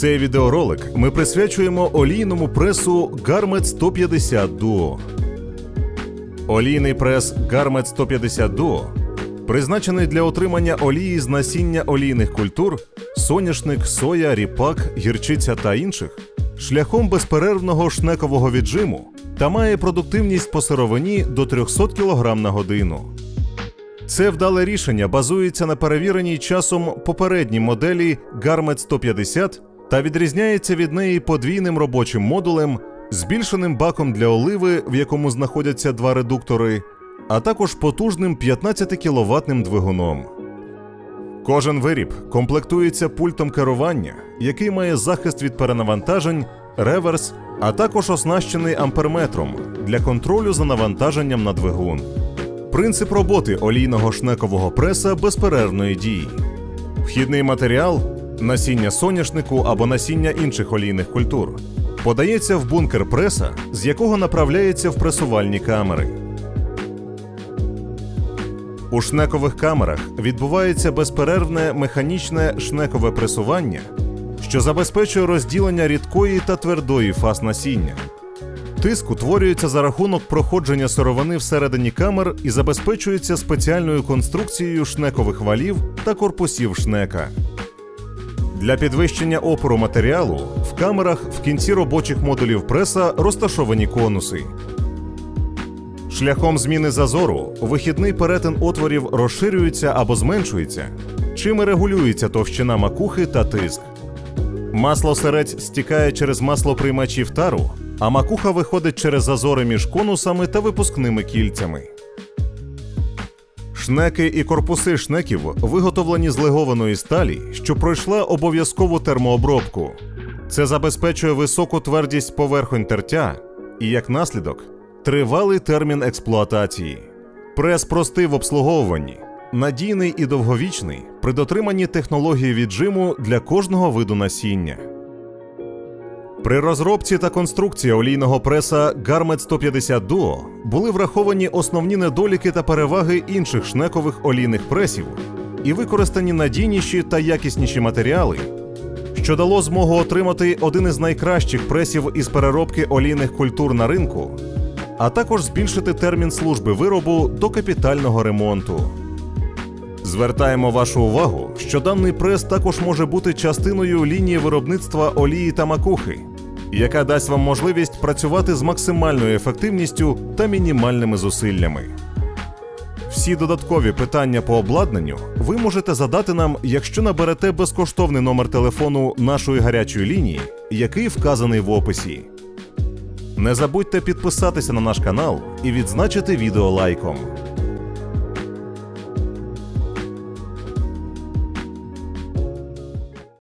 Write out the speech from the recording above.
Цей відеоролик ми присвячуємо олійному пресу Garmet 150 Duo. Олійний прес Garmet 150 Duo призначений для отримання олії з насіння олійних культур соняшник, соя, ріпак, гірчиця та інших шляхом безперервного шнекового віджиму та має продуктивність по сировині до 300 кг на годину. Це вдале рішення базується на перевіреній часом попередній моделі Garmet 150 та відрізняється від неї подвійним робочим модулем, збільшеним баком для оливи, в якому знаходяться два редуктори, а також потужним 15 кіловатним двигуном. Кожен виріб комплектується пультом керування, який має захист від перенавантажень, реверс, а також оснащений амперметром для контролю за навантаженням на двигун. Принцип роботи олійного шнекового преса безперервної дії. Вхідний матеріал насіння соняшнику або насіння інших олійних культур подається в бункер преса, з якого направляється в пресувальні камери. У шнекових камерах відбувається безперервне механічне шнекове пресування, що забезпечує розділення рідкої та твердої фаз насіння. Тиск утворюється за рахунок проходження сировини всередині камер і забезпечується спеціальною конструкцією шнекових валів та корпусів шнека. Для підвищення опору матеріалу в камерах в кінці робочих модулів преса розташовані конуси. Шляхом зміни зазору вихідний перетин отворів розширюється або зменшується, чим регулюється товщина макухи та тиск. Масло серець стікає через маслоприймачів тару, а макуха виходить через зазори між конусами та випускними кільцями. Шнеки і корпуси шнеків виготовлені з легованої сталі, що пройшла обов'язкову термообробку. Це забезпечує високу твердість поверхонь тертя і, як наслідок, тривалий термін експлуатації. Прес простий в обслуговуванні, надійний і довговічний при дотриманні технології віджиму для кожного виду насіння. При розробці та конструкції олійного преса Garmet 150 Duo були враховані основні недоліки та переваги інших шнекових олійних пресів і використані надійніші та якісніші матеріали, що дало змогу отримати один із найкращих пресів із переробки олійних культур на ринку, а також збільшити термін служби виробу до капітального ремонту. Звертаємо вашу увагу, що даний прес також може бути частиною лінії виробництва олії та макухи, яка дасть вам можливість працювати з максимальною ефективністю та мінімальними зусиллями. Всі додаткові питання по обладнанню ви можете задати нам, якщо наберете безкоштовний номер телефону нашої гарячої лінії, який вказаний в описі. Не забудьте підписатися на наш канал і відзначити відео лайком.